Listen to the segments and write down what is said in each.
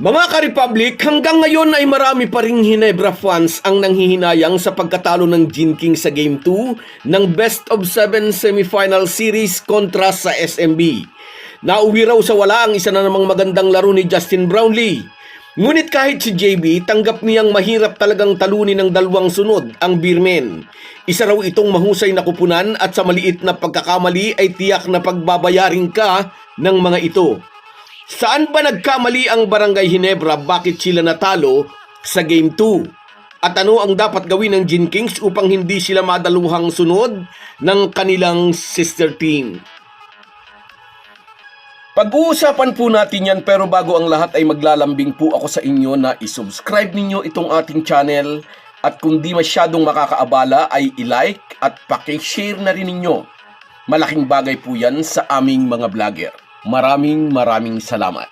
Mga ka-Republic, hanggang ngayon ay marami pa ring Hinebra fans ang nanghihinayang sa pagkatalo ng Gin King sa Game 2 ng Best of 7 Semifinal Series kontra sa SMB. Nauwi raw sa wala ang isa na namang magandang laro ni Justin Brownlee. Ngunit kahit si JB, tanggap niyang mahirap talagang talunin ng dalawang sunod ang Beermen. Isa raw itong mahusay na kupunan at sa maliit na pagkakamali ay tiyak na pagbabayarin ka ng mga ito. Saan ba nagkamali ang Barangay Hinebra bakit sila natalo sa Game 2? At ano ang dapat gawin ng Gin Kings upang hindi sila madaluhang sunod ng kanilang sister team? Pag-uusapan po natin yan pero bago ang lahat ay maglalambing po ako sa inyo na isubscribe ninyo itong ating channel at kung di masyadong makakaabala ay i-like at pakishare na rin ninyo. Malaking bagay po yan sa aming mga vlogger. Maraming maraming salamat.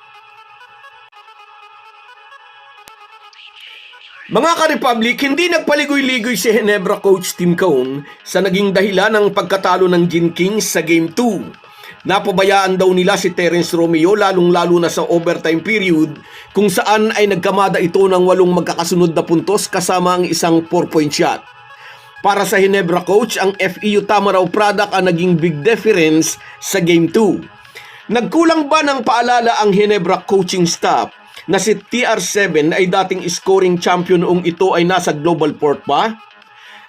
Mga ka-Republic, hindi nagpaligoy-ligoy si Hinebra coach Tim Cone sa naging dahilan ng pagkatalo ng Gin Kings sa Game 2. Napabayaan daw nila si Terence Romeo lalong-lalo na sa overtime period kung saan ay nagkamada ito ng walong magkakasunod na puntos kasama ang isang 4-point shot. Para sa Hinebra coach, ang FEU tama raw product ang naging big difference sa Game 2. Nagkulang ba ng paalala ang Hinebra coaching staff na si TR7 ay dating scoring champion noong ito ay nasa Global Port pa?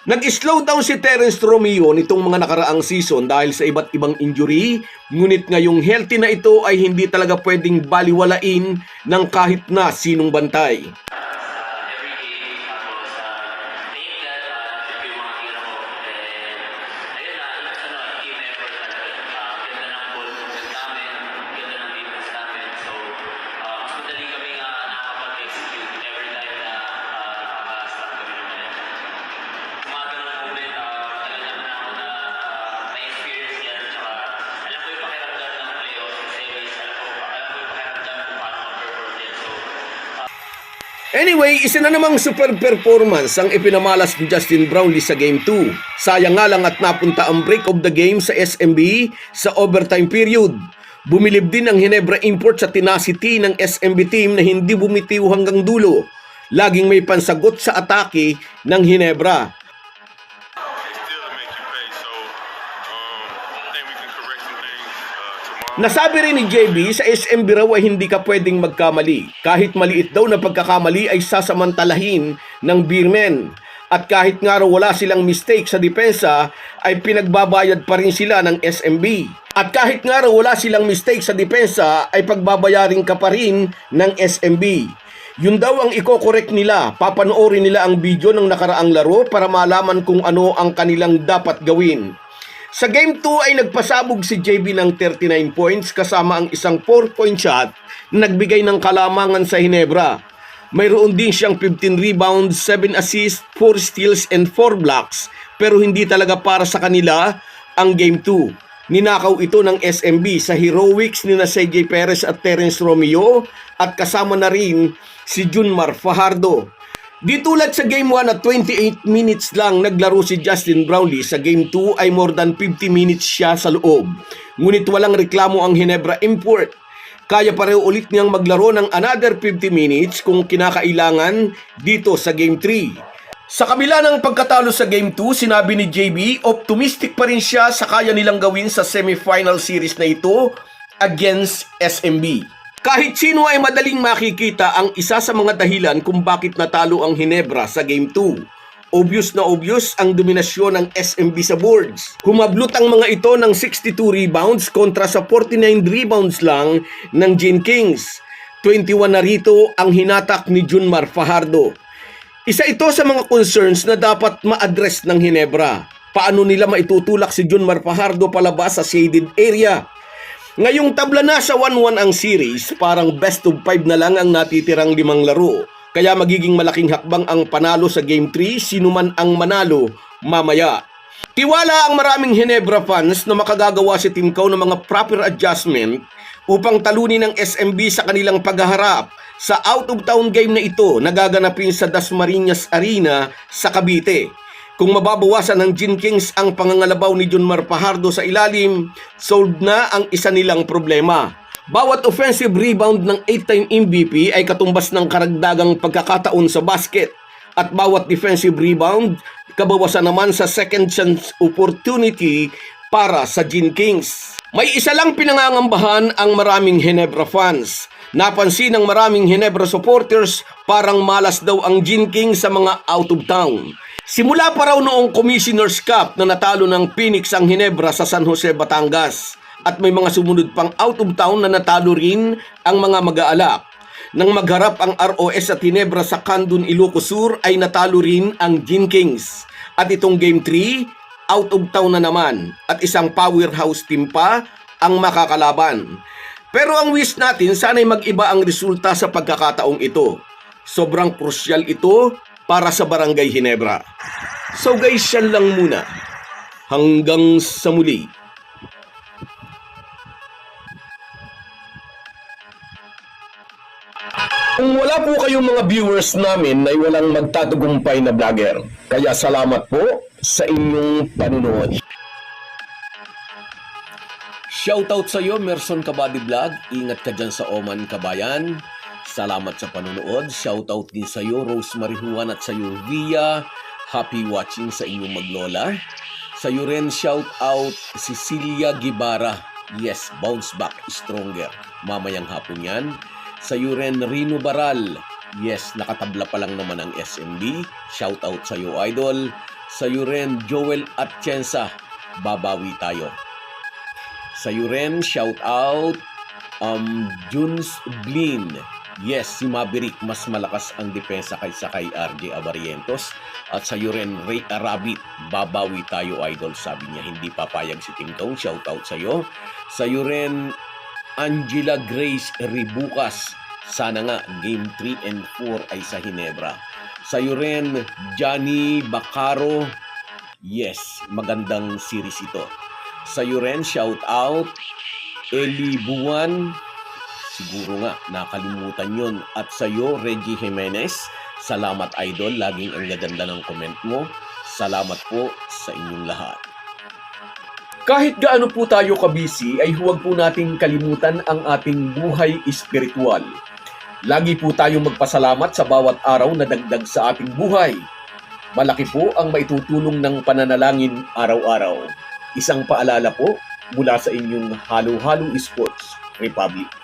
Nag-slow down si Terence Romeo nitong mga nakaraang season dahil sa iba't ibang injury, ngunit ngayong healthy na ito ay hindi talaga pwedeng baliwalain ng kahit na sinong bantay. Anyway, isa na namang super performance ang ipinamalas ni Justin Brownlee sa Game 2. Sayang nga lang at napunta ang break of the game sa SMB sa overtime period. Bumilib din ang Hinebra import sa tenacity ng SMB team na hindi bumitiw hanggang dulo. Laging may pansagot sa atake ng Hinebra. So um, Nasabi rin ni JB sa SMB raw ay hindi ka pwedeng magkamali. Kahit maliit daw na pagkakamali ay sasamantalahin ng Beermen. At kahit nga raw wala silang mistake sa depensa, ay pinagbabayad pa rin sila ng SMB. At kahit nga raw wala silang mistake sa depensa, ay pagbabayarin ka pa rin ng SMB. Yun daw ang iko-correct nila. Papanoorin nila ang video ng nakaraang laro para malaman kung ano ang kanilang dapat gawin. Sa Game 2 ay nagpasabog si JB ng 39 points kasama ang isang 4-point shot na nagbigay ng kalamangan sa Hinebra. Mayroon din siyang 15 rebounds, 7 assists, 4 steals, and 4 blocks pero hindi talaga para sa kanila ang Game 2. Ninakaw ito ng SMB sa heroics ni na CJ Perez at Terence Romeo at kasama na rin si Junmar Fajardo. Di tulad sa Game 1 at 28 minutes lang naglaro si Justin Brownlee, sa Game 2 ay more than 50 minutes siya sa loob. Ngunit walang reklamo ang Hinebra import. Kaya pareho ulit niyang maglaro ng another 50 minutes kung kinakailangan dito sa Game 3. Sa kabila ng pagkatalo sa Game 2, sinabi ni JB, optimistic pa rin siya sa kaya nilang gawin sa semifinal series na ito against SMB. Kahit sino ay madaling makikita ang isa sa mga dahilan kung bakit natalo ang Hinebra sa Game 2. Obvious na obvious ang dominasyon ng SMB sa boards. Humablot ang mga ito ng 62 rebounds kontra sa 49 rebounds lang ng Gin Kings. 21 na rito ang hinatak ni Junmar Fajardo. Isa ito sa mga concerns na dapat ma-address ng Hinebra. Paano nila maitutulak si Junmar Fajardo palabas sa shaded area? Ngayong tabla na sa 1-1 ang series, parang best of 5 na lang ang natitirang limang laro. Kaya magiging malaking hakbang ang panalo sa Game 3, sino man ang manalo mamaya. Tiwala ang maraming Hinebra fans na makagagawa si Team Cow ng mga proper adjustment upang talunin ng SMB sa kanilang paghaharap sa out-of-town game na ito na gaganapin sa Dasmariñas Arena sa Cavite. Kung mababawasan ng Gin Kings ang pangangalabaw ni Junmar Pajardo sa ilalim, solved na ang isa nilang problema. Bawat offensive rebound ng 8-time MVP ay katumbas ng karagdagang pagkakataon sa basket at bawat defensive rebound kabawasan naman sa second chance opportunity para sa Gin Kings. May isa lang pinangangambahan ang maraming Hinebra fans. Napansin ng maraming Hinebra supporters parang malas daw ang Gin Kings sa mga out of town. Simula pa raw noong Commissioner's Cup na natalo ng Phoenix ang Hinebra sa San Jose, Batangas. At may mga sumunod pang out of town na natalo rin ang mga mag-aalak. Nang magharap ang ROS at Hinebra sa Kandun, Ilocos Sur ay natalo rin ang Gin Kings. At itong Game 3, out of town na naman at isang powerhouse team pa ang makakalaban. Pero ang wish natin sana'y mag-iba ang resulta sa pagkakataong ito. Sobrang krusyal ito para sa Barangay Hinebra. So guys, yan lang muna. Hanggang sa muli. Kung wala po kayong mga viewers namin ay walang magtatagumpay na vlogger. Kaya salamat po sa inyong panunood. Shoutout sa iyo, Merson Kabady Vlog. Ingat ka dyan sa Oman, Kabayan. Salamat sa panunood. Shoutout din sa iyo, Rosemary Juan at sa iyo, Via. Happy watching sa inyong maglola. Sa iyo rin, shoutout Cecilia Gibara. Yes, bounce back, stronger. Mamayang hapon yan. Sa iyo rin, Rino Baral. Yes, nakatabla pa lang naman ang SMB. Shoutout sa iyo, Idol. Sa iyo rin, Joel Atienza. Babawi tayo. Sa iyo rin, shout out um, Junes Blin. Yes, si Maverick mas malakas ang depensa kaysa kay RJ Avarientos. At sa iyo rin, Ray Arabit. Babawi tayo, idol. Sabi niya, hindi papayag si Tim Tone. Shout out sa iyo. Sa iyo rin, Angela Grace Ribucas. Sana nga, Game 3 and 4 ay sa Hinebra. Sa iyo rin, Johnny Bacaro. Yes, magandang series ito. Sa iyo rin, shout out. Eli Buwan. Siguro nga, nakalimutan yon At sa iyo, Reggie Jimenez. Salamat idol, laging ang gaganda ng comment mo. Salamat po sa inyong lahat. Kahit gaano po tayo kabisi, ay huwag po nating kalimutan ang ating buhay espiritual. Lagi po tayong magpasalamat sa bawat araw na dagdag sa ating buhay. Malaki po ang maitutulong ng pananalangin araw-araw. Isang paalala po mula sa inyong Halo Halo Sports Republic.